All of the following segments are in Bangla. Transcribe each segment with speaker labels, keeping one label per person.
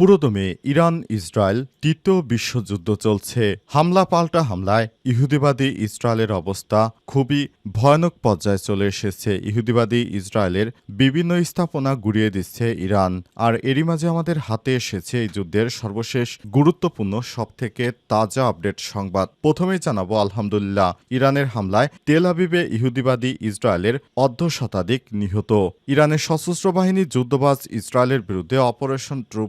Speaker 1: পুরোদমে ইরান, ইসরায়েল, তৃতীয় বিশ্বযুদ্ধ চলছে। হামলা পাল্টা হামলায় ইহুদিবাদী ইসরায়েলের অবস্থা খুবই ভয়ানক পর্যায়ে চলে এসেছে। ইহুদিবাদী ইসরায়েলের বিভিন্ন স্থাপনা গুড়িয়ে দিচ্ছে ইরান। আর এরই মাঝে আমাদের হাতে এসেছে এই যুদ্ধের সর্বশেষ গুরুত্বপূর্ণ, সবথেকে তাজা আপডেট সংবাদ। প্রথমেই জানাব, আলহামদুলিল্লাহ, ইরানের হামলায় তেল আবিবে ইহুদিবাদী ইসরায়েলের অর্ধ শতাধিক নিহত। ইরানের সশস্ত্র বাহিনী যুদ্ধবাজ ইসরায়েলের বিরুদ্ধে অপারেশন ট্রু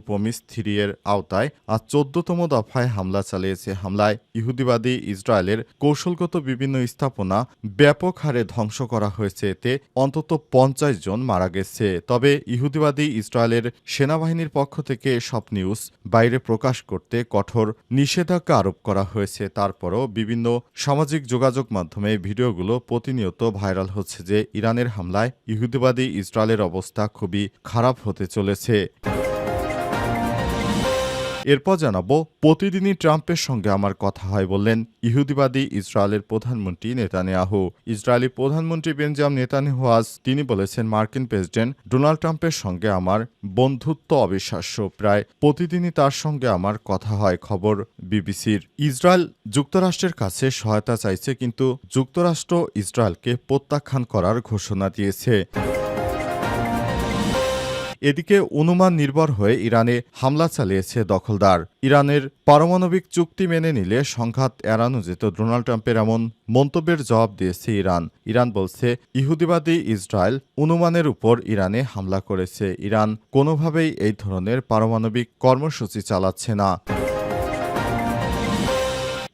Speaker 1: থ্রি এর আওতায় আজ চোদ্দতম দফায় হামলা চালিয়েছে হামলায় ইহুদিবাদী ইসরায়েলের কৌশলগত বিভিন্ন স্থাপনা ব্যাপক হারে ধ্বংস করা হয়েছে। এতে অন্তত পঞ্চাশ জন মারা গেছে। তবে ইহুদিবাদী ইসরায়েলের সেনাবাহিনীর পক্ষ থেকে সব নিউজ বাইরে প্রকাশ করতে কঠোর নিষেধাজ্ঞা আরোপ করা হয়েছে। তারপরও বিভিন্ন সামাজিক যোগাযোগ মাধ্যমে ভিডিওগুলো প্রতিনিয়ত ভাইরাল হচ্ছে যে ইরানের হামলায় ইহুদিবাদী ইসরায়েলের অবস্থা খুবই খারাপ হতে চলেছে। এরপর জানাব, প্রতিদিনই ট্রাম্পের সঙ্গে আমার কথা হয় বললেন ইহুদিবাদী ইসরায়েলের প্রধানমন্ত্রী নেতানিয়াহু। ইসরায়েলি প্রধানমন্ত্রী বেঞ্জাম নেতানিয়াহু আজ তিনি বলেছেন, মার্কিন প্রেসিডেন্ট ডোনাল্ড ট্রাম্পের সঙ্গে আমার বন্ধুত্ব অবিশ্বাস্য। প্রায় প্রতিদিনই তার সঙ্গে আমার কথা হয় খবর বিবিসির। ইসরায়েল যুক্তরাষ্ট্রের কাছে সহায়তা চাইছে, কিন্তু যুক্তরাষ্ট্র ইসরায়েলকে প্রত্যাখ্যান করার ঘোষণা দিয়েছে। এদিকে অনুমান নির্ভর হয়ে ইরানে হামলা চালিয়েছে দখলদার। ইরানের পারমাণবিক চুক্তি মেনে নিলে সংঘাত এড়ানো যেত ডোনাল্ড ট্রাম্পের এমন মন্তব্যের জবাব দিয়েছে ইরান। ইরান বলছে, ইহুদিবাদী ইসরায়েল অনুমানের উপর ইরানে হামলা করেছে। ইরান কোনোভাবেই এই ধরনের পারমাণবিক কর্মসূচি চালাচ্ছে না।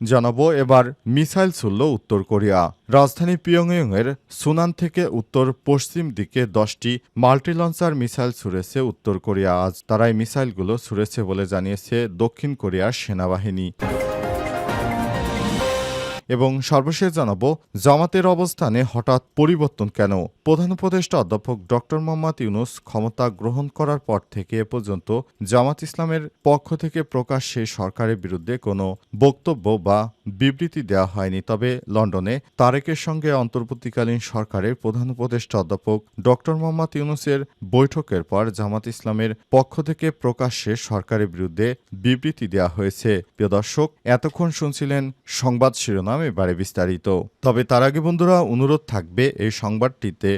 Speaker 1: জানাব এবার মিসাইল ছুড়ল উত্তর কোরিয়া। রাজধানী পিয়ংইয়ংয়ের সুনান থেকে উত্তর পশ্চিম দিকে দশটি মাল্টি লঞ্চার মিসাইল ছুড়েছে উত্তর কোরিয়া। আজ তারাই মিসাইলগুলো ছুড়েছে বলে জানিয়েছে দক্ষিণ কোরিয়ার সেনাবাহিনী। এবং সর্বশেষ জানাব, জামাতের অবস্থানে হঠাৎ পরিবর্তন কেন? প্রধান উপদেষ্টা অধ্যাপক ডক্টর মোহাম্মদ ইউনুস ক্ষমতা গ্রহণ করার পর থেকে এ পর্যন্ত জামাত ইসলামের পক্ষ থেকে প্রকাশ্যে সরকারের বিরুদ্ধে কোনো বক্তব্য বা বিবৃতি দেওয়া হয়নি। তবে লন্ডনে তারেকের সঙ্গে অন্তর্বর্তীকালীন সরকারের প্রধান উপদেষ্টা অধ্যাপক ডক্টর মোহাম্মদ ইউনুসের বৈঠকের পর জামাত ইসলামের পক্ষ থেকে প্রকাশ্যে সরকারের বিরুদ্ধে বিবৃতি দেওয়া হয়েছে। প্রিয় দর্শক, এতক্ষণ শুনছিলেন সংবাদ শিরোনাম, এবারে বিস্তারিত। তবে তার আগে বন্ধুরা, অনুরোধ থাকবে এই সংবাদটিতে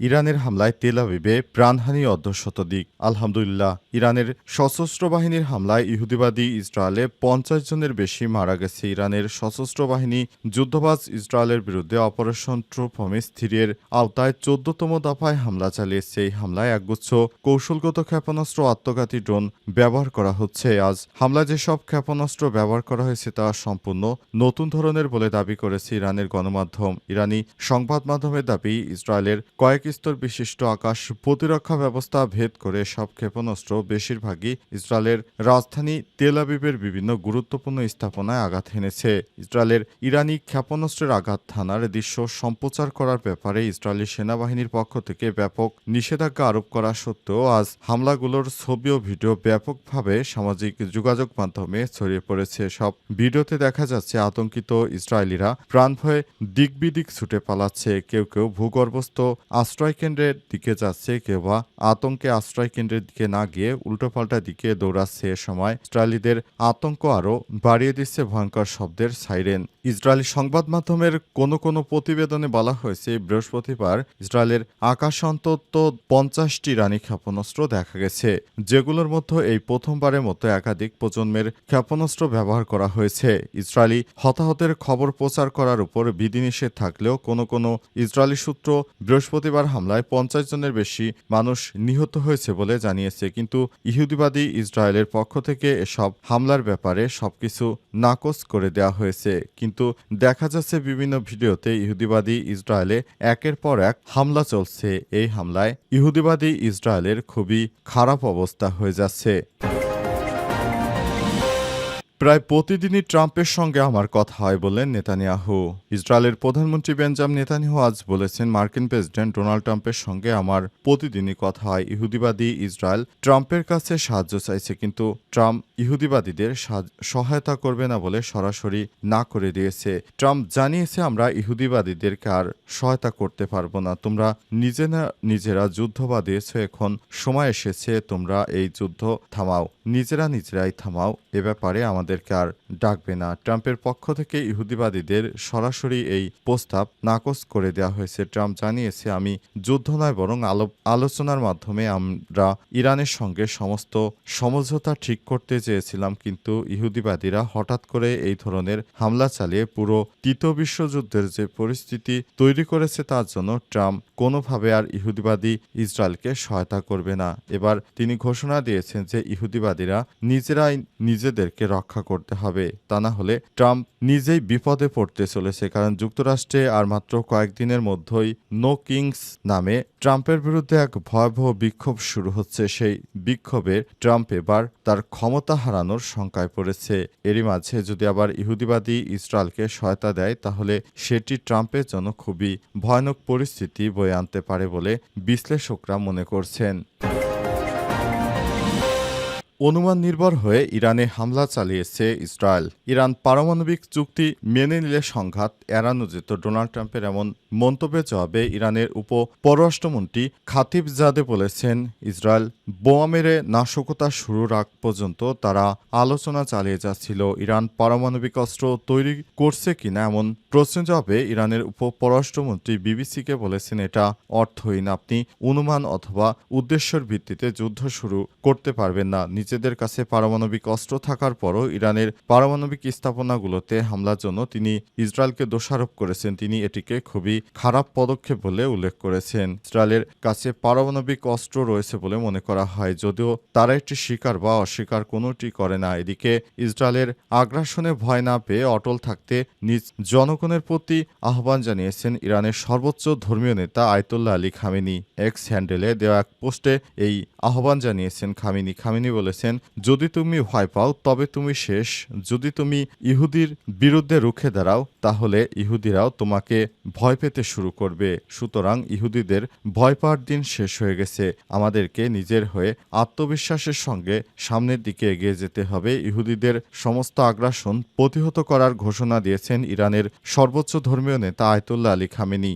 Speaker 1: ইরানের হামলায় তেল আবিবে প্রাণহানি অর্ধশতাধিক। আলহামদুলিল্লাহ, ইরানের সশস্ত্র বাহিনীর হামলায় ইহুদিবাদী ইসরায়েলে পঞ্চাশ জনের বেশি মারা গেছে। ইরানের সশস্ত্র বাহিনী যুদ্ধবাজ ইসরায়েলের বিরুদ্ধে অপারেশন ট্রুপমিস থ্রিয়ের আওতায় চোদ্দতম দফায় হামলা চালিয়েছে। এই হামলায় একগুচ্ছ কৌশলগত ক্ষেপণাস্ত্র আত্মঘাতী ড্রোন ব্যবহার করা হচ্ছে। আজ হামলায় যেসব ক্ষেপণাস্ত্র ব্যবহার করা হয়েছে তা সম্পূর্ণ নতুন ধরনের বলে দাবি করেছে ইরানের গণমাধ্যম। ইরানি সংবাদ মাধ্যমের দাবি, ইসরায়েলের কয়েক স্তর বিশিষ্ট আকাশ প্রতিরক্ষা ব্যবস্থা ভেদ করে সব ক্ষেপণাস্ত্র বেশিরভাগই ইসরায়েলের রাজধানী তেল আবিবের বিভিন্ন গুরুত্বপূর্ণ স্থাপনায় আঘাত হেনেছে। ইসরায়েলের ইরানি ক্ষেপণাস্ত্রের আঘাত থানার দৃশ্য সম্প্রচার করার ব্যাপারে ইসরায়েলি সেনাবাহিনীর পক্ষ থেকে ব্যাপক নিষেধাজ্ঞা আরোপ করা সত্ত্বেও আজ হামলাগুলোর ছবি ও ভিডিও ব্যাপকভাবে সামাজিক যোগাযোগ মাধ্যমে ছড়িয়ে পড়েছে। সব ভিডিওতে দেখা যাচ্ছে আতঙ্কিত ইসরায়েলিরা প্রাণ ভয়ে দিক বিদিক ছুটে পালাচ্ছে। কেউ কেউ ভূগর্ভস্থ আশ্রয় কেন্দ্রের দিকে যাচ্ছে কেউ বা আতঙ্কে আশ্রয় কেন্দ্রের দিকে না গিয়ে উল্টোপাল্টা দিকে দৌড়াচ্ছে এ সময় ইসরায়েলিদের আতঙ্ক আরও বাড়িয়ে দিচ্ছে ভয়ঙ্কর শব্দের সাইরেন। ইসরায়েলি সংবাদ মাধ্যমের কোনো কোনো প্রতিবেদনে বলা হয়েছে, বৃহস্পতিবার ইসরায়েলের আকাশ অন্তত পঞ্চাশটি রানী ক্ষেপণাস্ত্র দেখা গেছে, যেগুলোর মধ্যে এই প্রথমবারের মতো একাধিক প্রজন্মের ক্ষেপণাস্ত্র ব্যবহার করা হয়েছে। ইসরায়েলি হতাহতের খবর প্রচার করার উপর বিধিনিষেধ থাকলেও কোনো কোনো ইসরায়েলি সূত্র বৃহস্পতিবার তার হামলায় পঞ্চাশ জনের বেশি মানুষ নিহত হয়েছে বলে জানিয়েছে। কিন্তু ইহুদিবাদী ইসরায়েলের পক্ষ থেকে এসব হামলার ব্যাপারে সবকিছু নাকচ করে দেওয়া হয়েছে। কিন্তু দেখা যাচ্ছে বিভিন্ন ভিডিওতে ইহুদিবাদী ইসরায়েলে একের পর এক হামলা চলছে। এই হামলায় ইহুদিবাদী ইসরায়েলের খুবই খারাপ অবস্থা হয়ে যাচ্ছে। প্রায় প্রতিদিনই ট্রাম্পের সঙ্গে আমার কথা হয় বললেন নেতানিয়াহু। ইসরায়েলের প্রধানমন্ত্রী বেঞ্জাম নেতানিয়াহু আজ বলেছেন, মার্কিন প্রেসিডেন্ট ডোনাল্ড ট্রাম্পের সঙ্গে আমার প্রতিদিনই কথা হয়। ইহুদিবাদী ইসরায়েল ট্রাম্পের কাছে সাহায্য চাইছে, কিন্তু ট্রাম্প ইহুদিবাদীদের সহায়তা করবে না বলে সরাসরি না করে দিয়েছে। ট্রাম্প জানিয়েছে, আমরা ইহুদিবাদীদেরকে আর সহায়তা করতে পারব না। তোমরা নিজে না নিজেরা যুদ্ধ বাঁধিয়েছ, এখন সময় এসেছে, তোমরা এই যুদ্ধ থামাও। নিজেরা নিজেরাই থামাও, এ ব্যাপারে আমাদেরকে আর ডাকবে না। ট্রাম্পের পক্ষ থেকে ইহুদিবাদীদের সরাসরি এই প্রস্তাব নাকচ করে দেওয়া হয়েছে। ট্রাম্প জানিয়েছে, আমি যুদ্ধ নয়, বরং আলো- আলোচনার মাধ্যমে আমরা ইরানের সঙ্গে সমস্ত সমঝোতা ঠিক করতে চেয়েছিলাম। কিন্তু ইহুদিবাদীরা হঠাৎ করে এই ধরনের হামলা চালিয়ে পুরো তৃতীয় বিশ্বযুদ্ধের যে পরিস্থিতি তৈরি করেছে, তার জন্য ট্রাম্প কোনোভাবে আর ইহুদিবাদী ইসরায়েলকে সহায়তা করবে না। এবার তিনি ঘোষণা দিয়েছেন যে ইহুদিবাদীরা নিজেরাই নিজেদেরকে রক্ষা করতে হবে। তা না হলে ট্রাম্প নিজেই বিপদে পড়তে চলেছে, কারণ যুক্তরাষ্ট্রে আর মাত্র কয়েকদিনের মধ্যেই নো কিংস নামে ট্রাম্পের বিরুদ্ধে এক ভয়াবহ বিক্ষোভ শুরু হচ্ছে। সেই বিক্ষোভে ট্রাম্প এবার তার ক্ষমতা হারানোর শঙ্কায় পড়েছে। এরই মাঝে যদি আবার ইহুদিবাদী ইসরায়েলকে সহায়তা দেয়, তাহলে সেটি ট্রাম্পের জন্য খুবই ভয়ানক পরিস্থিতি বয়ে আনতে পারে বলে বিশ্লেষকরা মনে করছেন। অনুমান নির্ভর হয়ে ইরানে হামলা চালিয়েছে ইসরায়েল। ইরান পারমাণবিক চুক্তি মেনে নিলে সংঘাত এড়ানো যেত ডোনাল্ড ট্রাম্পের এমন মন্তব্যের জবাবে ইরানের উপ পররাষ্ট্রমন্ত্রী খাতিব জাদে বলেছেন, ইসরায়েল বোমা মেরে নাশকতা শুরুর আগ পর্যন্ত তারা আলোচনা চালিয়ে যাচ্ছিল। ইরান পারমাণবিক অস্ত্র তৈরি করছে কিনা এমন প্রশ্নের জবাবে ইরানের উপ পররাষ্ট্রমন্ত্রী বিবিসিকে বলেছেন, এটা অর্থহীন। আপনি অনুমান অথবা উদ্দেশ্যের ভিত্তিতে যুদ্ধ শুরু করতে পারবেন না। নিজেদের কাছে পারমাণবিক অস্ত্র থাকার পরও ইরানের পারমাণবিক স্থাপনাগুলোতে হামলার জন্য তিনি ইসরায়েলকে দোষারোপ করেছেন। তিনি এটিকে খুবই খারাপ পদক্ষেপ বলে উল্লেখ করেছেন। ইসরায়েলের কাছে পারমাণবিক অস্ত্র রয়েছে বলে মনে করা হয়, যদিও তারা এটি স্বীকার বা অস্বীকার কোনোটি করে না। এদিকে ইসরায়েলের আগ্রাসনে ভয় না পেয়ে অটল থাকতে নিজ জনগণের প্রতি আহ্বান জানিয়েছেন ইরানের সর্বোচ্চ ধর্মীয় নেতা আয়তুল্লাহ আলী খামেনি। এক্স হ্যান্ডেলে দেওয়া এক পোস্টে এই আহ্বান জানিয়েছেন খামিনি। খামিনি বলেছেন যদি তুমি ভয় পাও, তবে তুমি শেষ। যদি তুমি ইহুদির বিরুদ্ধে রুখে দাঁড়াও, তাহলে ইহুদিরাও তোমাকে ভয় পেতে শুরু করবে। সুতরাং ইহুদিদের ভয় পাওয়ার দিন শেষ হয়ে গেছে। আমাদেরকে নিজের হয়ে আত্মবিশ্বাসের সঙ্গে সামনের দিকে এগিয়ে যেতে হবে। ইহুদিদের সমস্ত আগ্রাসন প্রতিহত করার ঘোষণা দিয়েছেন ইরানের সর্বোচ্চ ধর্মীয় নেতা আয়তুল্লাহ আলী খামেনি।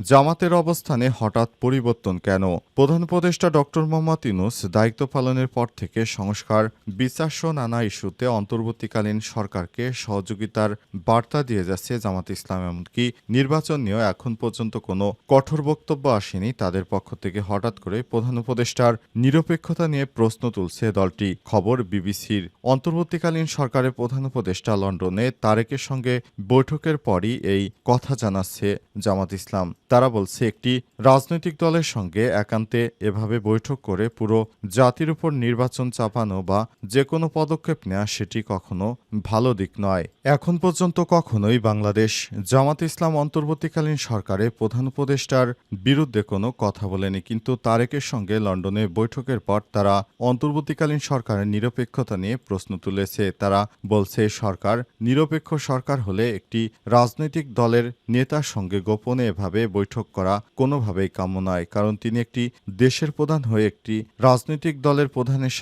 Speaker 1: জামাতের অবস্থানে হঠাৎ পরিবর্তন কেন? প্রধান উপদেষ্টা ডক্টর মোহাম্মদ ইউনুস দায়িত্ব পালনের পর থেকে সংস্কার বিচারস নানা ইস্যুতে অন্তর্বর্তীকালীন সরকারকে সহযোগিতার বার্তা দিয়ে যাচ্ছে জামাত ইসলাম, এমনকি নির্বাচন নিয়েও এখন পর্যন্ত কোনো কঠোর বক্তব্য আসেনি তাদের পক্ষ থেকে। হঠাৎ করে প্রধান উপদেষ্টার নিরপেক্ষতা নিয়ে প্রশ্ন তুলছে দলটি। খবর বিবিসির অন্তর্বর্তীকালীন সরকারের প্রধান উপদেষ্টা লন্ডনে তারেকের সঙ্গে বৈঠকের পরই এই কথা জানাচ্ছে জামাত ইসলাম। তারা বলছে, একটি রাজনৈতিক দলের সঙ্গে একান্তে এভাবে বৈঠক করে পুরো জাতির উপর নির্বাচন চাপানো বা যে কোনো পদক্ষেপ নেওয়া সেটি কখনো ভালো দিক নয়। এখন পর্যন্ত কখনোই বাংলাদেশ জামাত ইসলাম অন্তর্বর্তীকালীন সরকারে প্রধান উপদেষ্টার বিরুদ্ধে কোনো কথা বলেনি। কিন্তু তারেকের সঙ্গে লন্ডনে বৈঠকের পর তারা অন্তর্বর্তীকালীন সরকারের নিরপেক্ষতা নিয়ে প্রশ্ন তুলেছে। তারা বলছে, সরকার নিরপেক্ষ সরকার হলে একটি রাজনৈতিক দলের নেতার সঙ্গে গোপনে এভাবে করা কোনোভাবেই কাম্য নয়, কারণ তিনি একটি দেশের প্রধান হয়ে একটি রাজনৈতিক দলের প্রধানের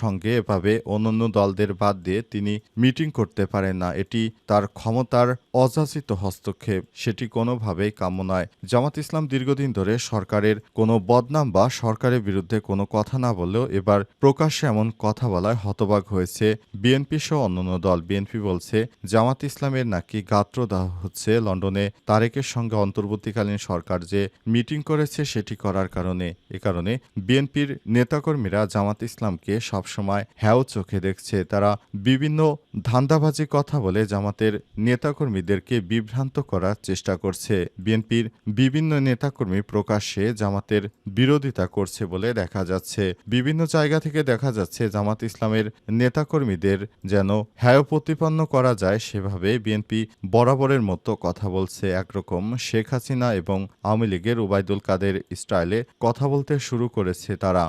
Speaker 1: সঙ্গে এভাবে অন্যান্য দলদের বাদ দিয়ে তিনি মিটিং করতে পারেন না। এটি তার ক্ষমতার অযাচিত হস্তক্ষেপ, সেটি কোনোভাবেই কাম্য নয়। জামাত ইসলাম দীর্ঘদিন ধরে সরকারের কোনো বদনাম বা সরকারের বিরুদ্ধে কোনো কথা না বললেও এবার প্রকাশ্যে এমন কথা বলায় হতবাক হয়েছে বিএনপি সহ অন্যান্য দল। বিএনপি বলছে, জামাত ইসলামের নাকি গাত্র দেওয়া হচ্ছে। লন্ডনে তারেকের সঙ্গে অন্তর্বর্তীকালীন সরকার যে মিটিং করেছে সেটি করার কারণে, এ কারণে বিএনপির নেতাকর্মীরা জামাত ইসলামকে সবসময় হ্যাও চোখে দেখছে। তারা বিভিন্ন ধান্দাবাজি কথা বলে জামাতের নেতাকর্মীদেরকে বিভ্রান্ত করার চেষ্টা করছে। বিএনপির বিভিন্ন নেতাকর্মী প্রকাশ্যে জামাতের বিরোধিতা করছে বলে দেখা যাচ্ছে। বিভিন্ন জায়গা থেকে দেখা যাচ্ছে জামাত ইসলামের নেতাকর্মীদের যেন হ্যায় প্রতিপন্ন করা যায় সেভাবে বিএনপি বরাবরের মতো কথা বলছে। একরকম শেখ হাসিনা এবং আওয়ামী লীগের ওবায়দুল কাদের স্টাইলে কথা বলতে শুরু করেছে তারা।